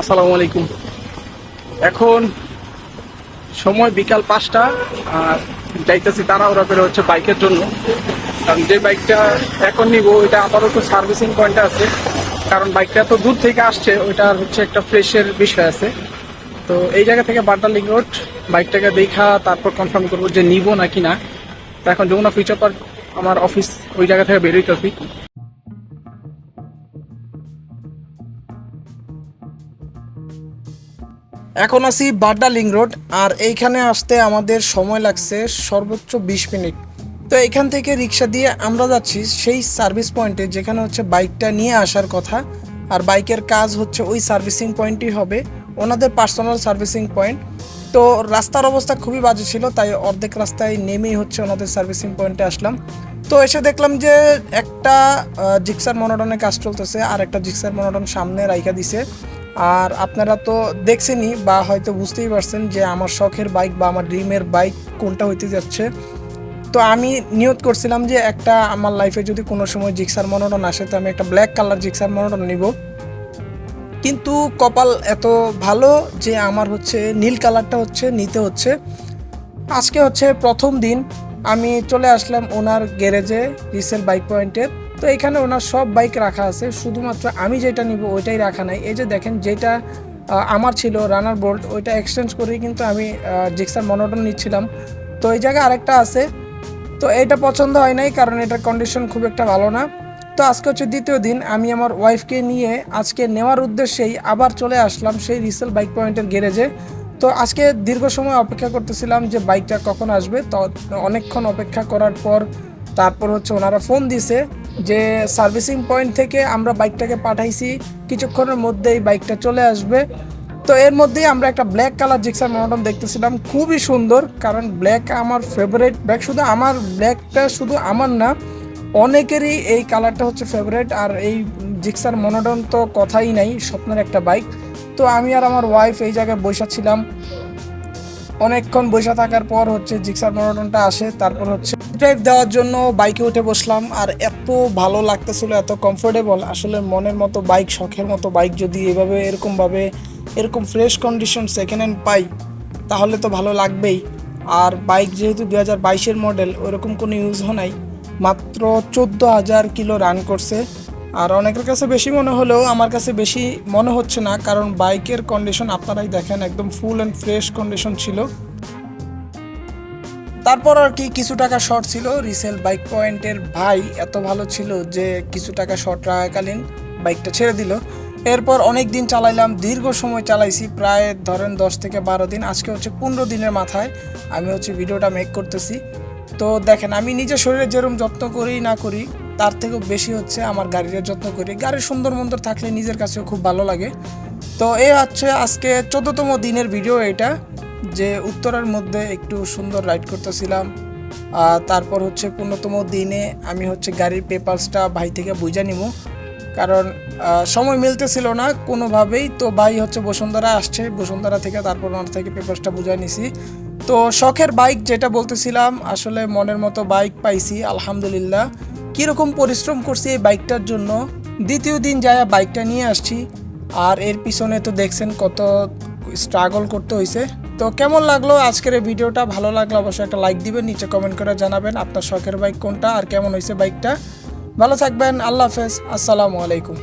আসসালামু আলাইকুম। এখন সময় বিকাল পাঁচটা, আর যাইতেছি তাড়াহুড়া করে হচ্ছে বাইকের জন্য। কারণ যে বাইকটা এখন নিব, ওইটা আপাতত সার্ভিসিং পয়েন্টে আছে। কারণ বাইকটা তো দূর থেকে আসছে, ওইটার হচ্ছে একটা ফ্রেশের বিষয় আছে। তো এই জায়গা থেকে বার্দালিং রোড, বাইকটাকে দেখা, তারপর কনফার্ম করব যে নিব নাকি না। তো এখন যমুনা ফিউচার পার্ক আমার অফিস ওই জায়গা থেকে বেরোইতেছি এখন আছি বাড্ডা লিং রোড, আর এইখানে আসতে আমাদের সময় লাগছে সর্বোচ্চ বিশ মিনিট। তো এখান থেকে রিক্সা দিয়ে আমরা যাচ্ছি সেই সার্ভিস পয়েন্টে, যেখানে হচ্ছে বাইকটা নিয়ে আসার কথা। আর বাইকের কাজ হচ্ছে ওই সার্ভিসিং পয়েন্টই হবে, ওনাদের পার্সোনাল সার্ভিসিং পয়েন্ট। তো রাস্তার অবস্থা খুবই বাজে ছিল, তাই অর্ধেক রাস্তায় নেমেই হচ্ছে ওনাদের সার্ভিসিং পয়েন্টে আসলাম। তো এসে দেখলাম যে একটা জিক্সার মনোটনে কাজ চলতেছে, আর একটা জিক্সার মনোটন সামনে রাইখা দিছে। আর আপনারা তো দেখছেনই বা হয়তো বুঝতেই পারছেন যে আমার শখের বাইক বা আমার ড্রিমের বাইক কোনটা হইতে যাচ্ছে। তো আমি নিয়ত করছিলাম যে একটা আমার লাইফে যদি কোনো সময় জিক্সার মনোটন আসে, তো আমি একটা ব্ল্যাক কালার জিক্সার মনোটন নিব। কিন্তু কপাল এত ভালো যে আমার হচ্ছে নীল কালারটা হচ্ছে নিতে হচ্ছে। আজকে হচ্ছে প্রথম দিন আমি চলে আসলাম ওনার গ্যারেজে রিসেল বাইক পয়েন্টের তো এখানে ওনার সব বাইক রাখা আছে। শুধুমাত্র আমি যেটা নিব ওইটাই রাখা নাই। এই যে দেখেন, যেটা আমার ছিল রানার বোল্ট ওইটা এক্সচেঞ্জ করেই কিন্তু আমি জিক্সার মনোটন নিচ্ছিলাম। তো এই জায়গায় আরেকটা আছে। তো এটা পছন্দ হয় নাই, কারণ এটার কন্ডিশন খুব একটা ভালো না। তো আজকে হচ্ছে দ্বিতীয় দিন, আমি আমার ওয়াইফকে নিয়ে আজকে নেওয়ার উদ্দেশ্যেই আবার চলে আসলাম সেই রিসেল বাইক পয়েন্টের গ্যারেজে তো আজকে দীর্ঘ সময় অপেক্ষা করতেছিলাম যে বাইকটা কখন আসবে। তো অনেকক্ষণ অপেক্ষা করার পর তারপর হচ্ছে ওনারা ফোন দিছে। যে সার্ভিসিং পয়েন্ট থেকে আমরা বাইকটাকে পাঠাইছি, কিছুক্ষণের মধ্যেই বাইকটা চলে আসবে। তো এর মধ্যেই আমরা একটা ব্ল্যাক কালার জিক্সার মনোটন দেখতেছিলাম, খুবই সুন্দর, কারণ ব্ল্যাক আমার ফেভারিট ব্ল্যাক শুধু আমার, ব্ল্যাকটা শুধু আমার না, অনেকেরই এই কালারটা হচ্ছে ফেভারিট আর এই জিক্সার মনোটন তো কথাই নাই, স্বপ্নের একটা বাইক। তো আমি আর আমার ওয়াইফ এই জায়গায় বসে ছিলাম অনেকক্ষণ বসে থাকার পর হচ্ছে জিক্সার মনোটনটা আসে, তারপর হচ্ছে ড্রাইভ দেওয়ার জন্য বাইকে উঠে বসলাম। আর এত ভালো লাগতেছিল, এত কমফোর্টেবল আসলে মনের মতো বাইক শখের মতো বাইক যদি এভাবে এরকমভাবে, এরকম ফ্রেশ কন্ডিশন সেকেন্ড হ্যান্ড পাই, তাহলে তো ভালো লাগবেই। আর বাইক যেহেতু দু হাজার বাইশের মডেল ওরকম কোনো ইউজ নাই। মাত্র চোদ্দ হাজার কিলো রান করছে। আর অনেকের কাছে বেশি মনে হলেও আমার কাছে বেশি মনে হচ্ছে না, কারণ বাইকের কন্ডিশন আপনারাই দেখেন, একদম ফুল অ্যান্ড ফ্রেশ কন্ডিশন ছিল। তারপর আর কি কিছু টাকা শর্ট ছিল। রিসেল বাইক পয়েন্টের ভাই এত ভালো ছিল যে কিছু টাকা শর্ট রাখাকালীন বাইকটা ছেড়ে দিল। এরপর অনেক দিন চালাইলাম, দীর্ঘ সময় চালাইছি, প্রায় ধরেন দশ থেকে বারো দিন, আজকে হচ্ছে পনেরো দিনের মাথায় আমি হচ্ছে ভিডিওটা মেক করতেছি। তো দেখেন, আমি নিজের শরীরে যেরকম যত্ন করি না করি তার থেকেও বেশি হচ্ছে আমার গাড়ির যত্ন করি। গাড়ির সুন্দর মন্দর থাকলে নিজের কাছেও খুব ভালো লাগে। তো এই হচ্ছে আজকে চোদ্দতম দিনের ভিডিও এটা, যে উত্তরার মধ্যে একটু সুন্দর রাইড করতেছিলাম। তারপর হচ্ছে পূর্ণতম দিনে আমি হচ্ছে গাড়ির পেপারসটা ভাই থেকে বুঝা নিব। কারণ সময় মিলতেছিল না কোনোভাবেই। তো ভাই হচ্ছে বসুন্ধরা আসছে, বসুন্ধরা থেকে তারপর ওনার থেকে পেপারসটা বুঝাই নিছি। তো শখের বাইক যেটা বলতেছিলাম, আসলে মনের মতো বাইক পাইছি, আলহামদুলিল্লাহ। কীরকম পরিশ্রম করছি এই বাইকটার জন্য? দ্বিতীয় দিন যায় বাইকটা নিয়ে আসছি। আর এর পিছনে তো দেখছেন কত স্ট্রাগল করতে হয়েছে তো কেমন লাগল আজকের এই ভিডিওটা? ভালো লাগল অবশ্যই একটা লাইক দিবেন, নিচে কমেন্ট করে জানাবেন আপনার শখের বাইক কোনটা আর কেমন হয়েছে বাইকটা। ভালো থাকবেন, আল্লাহ হাফেজ, আসসালামু আলাইকুম।